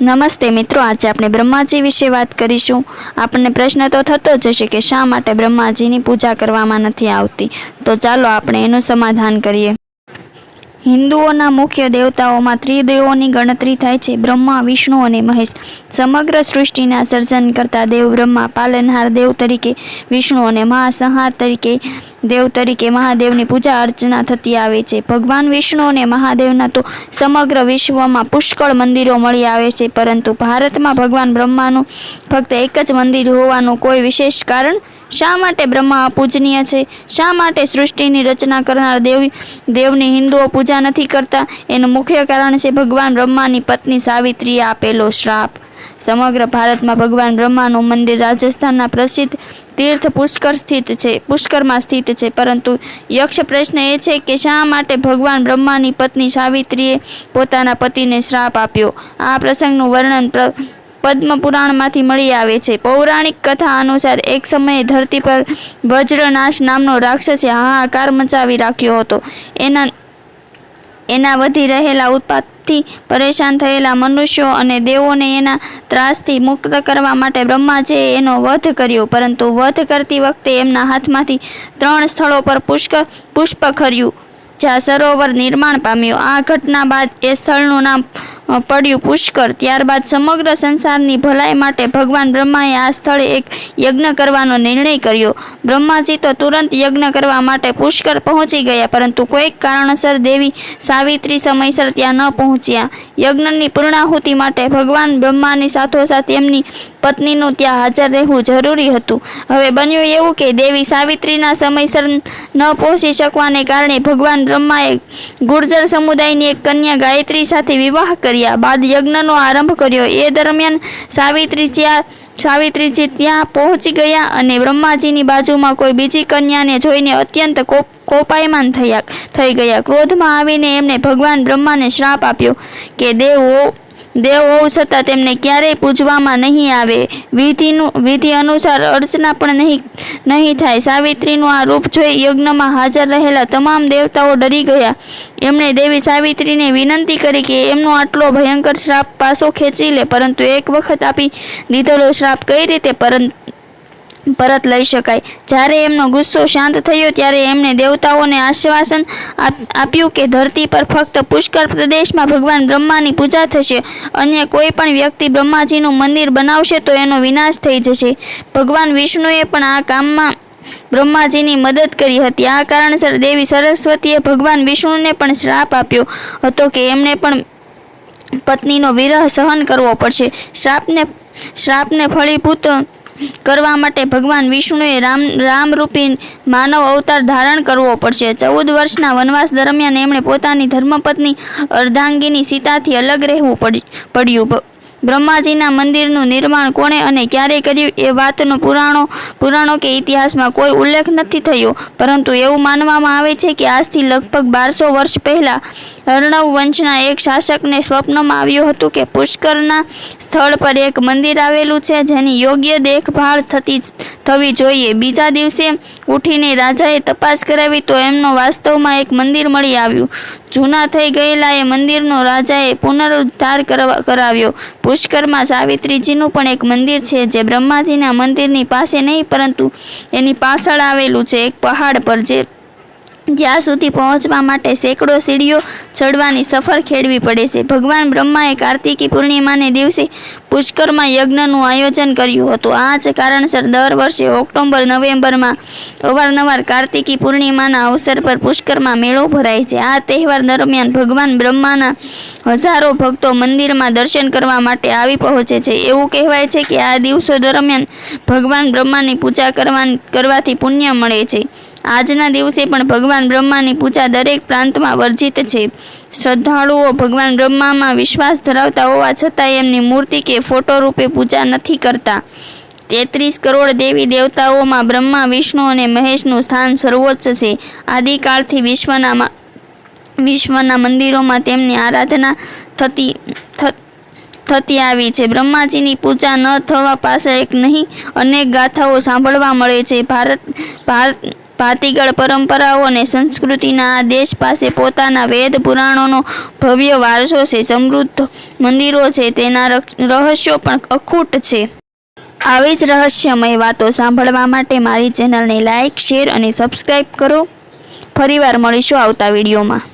નમસ્તે મિત્રો, આજે આપણે બ્રહ્માજી વિશે વાત કરીશું. આપણને પ્રશ્ન તો થતો જ હશે કે શા માટે બ્રહ્માજીની પૂજા કરવામાં નથી આવતી? તો ચાલો આપણે એનું સમાધાન કરીએ. હિન્દુઓના મુખ્ય દેવતાઓમાં ત્રિદેવોની ગણતરી થાય છે. બ્રહ્મા, વિષ્ણુ અને મહેશ. સમગ્ર સૃષ્ટિના સર્જન કરતા દેવ બ્રહ્મા પાલનહાર દેવ તરીકે, વિષ્ણુ અને મહાસંહાર તરીકે દેવ તરીકે મહાદેવની પૂજા અર્ચના થતી આવે છે. ભગવાન વિષ્ણુ અને મહાદેવના તો સમગ્ર વિશ્વમાં પુષ્કળ મંદિરો મળી આવે છે, પરંતુ ભારતમાં ભગવાન બ્રહ્માનું ફક્ત એક જ મંદિર હોવાનું કોઈ વિશેષ કારણ શા માટે બ્રહ્મા અપૂજનીય છે? શા માટે સૃષ્ટિની રચના કરનાર દેવી દેવની હિન્દુઓ પૂજા નથી કરતા? એનું મુખ્ય કારણ છે ભગવાન બ્રહ્માની પત્ની સાવિત્રીએ આપેલો શ્રાપ. સમગ્ર ભારતમાં ભગવાન બ્રહ્માનું મંદિર રાજસ્થાનના પ્રસિદ્ધ તીર્થ પુષ્કર સ્થિત છે, પુષ્કરમાં સ્થિત છે, પરંતુ યક્ષ પ્રશ્ન એ છે કે શા માટે ભગવાન બ્રહ્માની પત્ની સાવિત્રીએ પોતાના પતિને શ્રાપ આપ્યો? આ પ્રસંગનું વર્ણન પદ્મપુરાણમાંથી મળી આવે છે. પૌરાણિક કથા અનુસાર એક સમયે ધરતી પર વજ્રનાશ નામનો રાક્ષસે હાહાકાર મચાવી રાખ્યો હતો. એના એના વધી રહેલા ઉત્પાદથી પરેશાન થયેલા મનુષ્યો અને દેવોને એના ત્રાસથી મુક્ત કરવા માટે બ્રહ્માજીએ એનો વધ કર્યો. પરંતુ વધ કરતી વખતે એમના હાથમાંથી ત્રણ સ્થળો પર પુષ્ક, પુષ્પ ખર્યું, જ્યાં સરોવર નિર્માણ પામ્યું. આ ઘટના બાદ એ સ્થળનું નામ પડ્યું પુષ્કર ત્યારબાદ સમગ્ર સંસારની ભલાઈ માટે ભગવાન બ્રહ્માએ આ સ્થળે એક યજ્ઞ કરવાનો નિર્ણય કર્યો. બ્રહ્માજી તો તુરંત યજ્ઞ કરવા માટે પુષ્કર પહોંચી ગયા, પરંતુ કોઈક કારણસર દેવી સાવિત્રી સમયસર ત્યાં ન પહોંચ્યા. યજ્ઞની પૂર્ણાહુતિ માટે ભગવાન બ્રહ્માની સાથોસાથ એમની પત્નીનું ત્યાં હાજર રહેવું જરૂરી હતું. હવે બન્યું એવું કે દેવી સાવિત્રીના સમયસર ન પહોંચી શકવાને કારણે ભગવાન બ્રહ્માએ ગુર્જર સમુદાયની એક કન્યા ગાયત્રી સાથે વિવાહ કર્યા. બાદ યજ્ઞનો આરંભ કર્યો. એ દરમિયાન સાવિત્રી જ્યાં સાવિત્રીજી ત્યાં પહોંચી ગયા અને બ્રહ્માજીની બાજુમાં કોઈ બીજી કન્યાને જોઈને અત્યંત કોપ કોપાયમાન થયા, થઈ ગયા. ક્રોધમાં આવીને એમણે ભગવાન બ્રહ્માને શ્રાપ આપ્યો કે દેવ દેવ હોવું છતાં તેમને ક્યારેય પૂજવામાં નહીં આવે. વિધિનું વિધિ અનુસાર અર્ચના પણ નહીં નહીં થાય. સાવિત્રીનું આ રૂપ જોઈ યજ્ઞમાં હાજર રહેલા તમામ દેવતાઓ ડરી ગયા. એમણે દેવી સાવિત્રીને વિનંતી કરી કે એમનો આટલો ભયંકર શ્રાપ પાછો ખેંચી લે, પરંતુ એક વખત આપી દીધેલો શ્રાપ કઈ રીતે પરં પરત લઈ શકાય. જ્યારે એમનો ગુસ્સો શાંત થયો ત્યારે એમણે દેવતાઓને આશ્વાસન આપ્યું કે ધરતી પર ફક્ત પુષ્કર પ્રદેશમાં ભગવાન બ્રહ્માની પૂજા થશે. અન્ય કોઈ પણ વ્યક્તિ બ્રહ્માજીનું મંદિર બનાવશે તો એનો વિનાશ થઈ જશે. ભગવાન વિષ્ણુએ પણ આ કામમાં બ્રહ્માજીની મદદ કરી હતી. આ કારણસર દેવી સરસ્વતીએ ભગવાન વિષ્ણુને પણ શ્રાપ આપ્યો હતો કે એમણે પણ પત્નીનો વિરહ સહન કરવો પડશે. શ્રાપને શ્રાપને ફળીભૂત કરવા માટે ભગવાન વિષ્ણુએ રામ, રામરૂપી માનવ અવતાર ધારણ કરવો પડશે. ચૌદ વર્ષના વનવાસ દરમિયાન એમણે પોતાની ધર્મપત્ની અર્ધાંગીની સીતાથી અલગ રહેવું પડી, પડ્યું. બ્રહ્માજીના મંદિરનું નિર્માણ કોણે અને ક્યારે કર્યું એ વાતનો પુરાણો પુરાણો કે ઇતિહાસમાં કોઈ ઉલ્લેખ નથી થયો. પરંતુ એવું માનવામાં આવે છે કે આજથી લગભગ બારસો વર્ષ પહેલાં અર્ણવ વંશના એક શાસકને સ્વપ્નમાં આવ્યું હતું કે પુષ્કરના સ્થળ પર એક મંદિર આવેલું છે, જેની યોગ્ય દેખભાળ થતી થવી જોઈએ. બીજા દિવસે ઉઠીને રાજાએ તપાસ કરાવી તો એમનો વાસ્તવમાં એક મંદિર મળી આવ્યું. જૂના થઈ ગયેલા એ મંદિરનો રાજાએ પુનરુદ્ધાર કરવા, કરાવ્યો. પુષ્કરમાં સાવિત્રીજીનું પણ એક મંદિર છે જે બ્રહ્માજીના મંદિરની પાસે નહીં, પરંતુ એની પાછળ આવેલું છે એક પહાડ પર જે જ્યાં સુધી પહોંચવા માટે સેંકડો સીડીઓ ચડવાની સફર ખેડવી પડે છે. ભગવાન બ્રહ્માએ કાર્તિકી પૂર્ણિમાને દિવસે પુષ્કરમાં યજ્ઞનું આયોજન કર્યું હતું. આ જ કારણસર દર વર્ષે ઓક્ટોબર, નવેમ્બરમાં અવારનવાર કાર્તિકી પૂર્ણિમાના અવસર પર પુષ્કરમાં મેળો ભરાય છે. આ તહેવાર દરમિયાન ભગવાન બ્રહ્માના હજારો ભક્તો મંદિરમાં દર્શન કરવા માટે આવી પહોંચે છે. એવું કહેવાય છે કે આ દિવસો દરમિયાન ભગવાન બ્રહ્માની પૂજા કરવાની, કરવાથી પુણ્ય મળે છે. આજના દિવસે પણ ભગવાન બ્રહ્માની પૂજા દરેક પ્રાંતમાં વર્જિત છે. શ્રદ્ધાળુઓ ભગવાન બ્રહ્મામાં વિશ્વાસ ધરાવતા હોવા છતાં એમની મૂર્તિ કે ફોટો રૂપે પૂજા નથી કરતા. તેત્રીસ કરોડ દેવી દેવતાઓમાં બ્રહ્મા, વિષ્ણુ અને મહેશનું સ્થાન સર્વોચ્ચ છે. આદિકાળથી વિશ્વના વિશ્વના મંદિરોમાં તેમની આરાધના થતી થતી આવી છે. બ્રહ્માજીની પૂજા ન થવા પાસે એક નહીં, અનેક ગાથાઓ સાંભળવા મળે છે. ભારત ભારત ભાતીગળ પરંપરાઓ અને સંસ્કૃતિના આ દેશ પાસે પોતાના વેદ પુરાણોનો ભવ્ય વારસો છે, સમૃદ્ધ મંદિરો છે, તેના રહસ્યો પણ અખૂટ છે. આવી જ રહસ્યમય વાતો સાંભળવા માટે મારી ચેનલને લાઇક શેર અને સબસ્ક્રાઈબ કરો. ફરીવાર મળીશું આવતા વિડીયોમાં.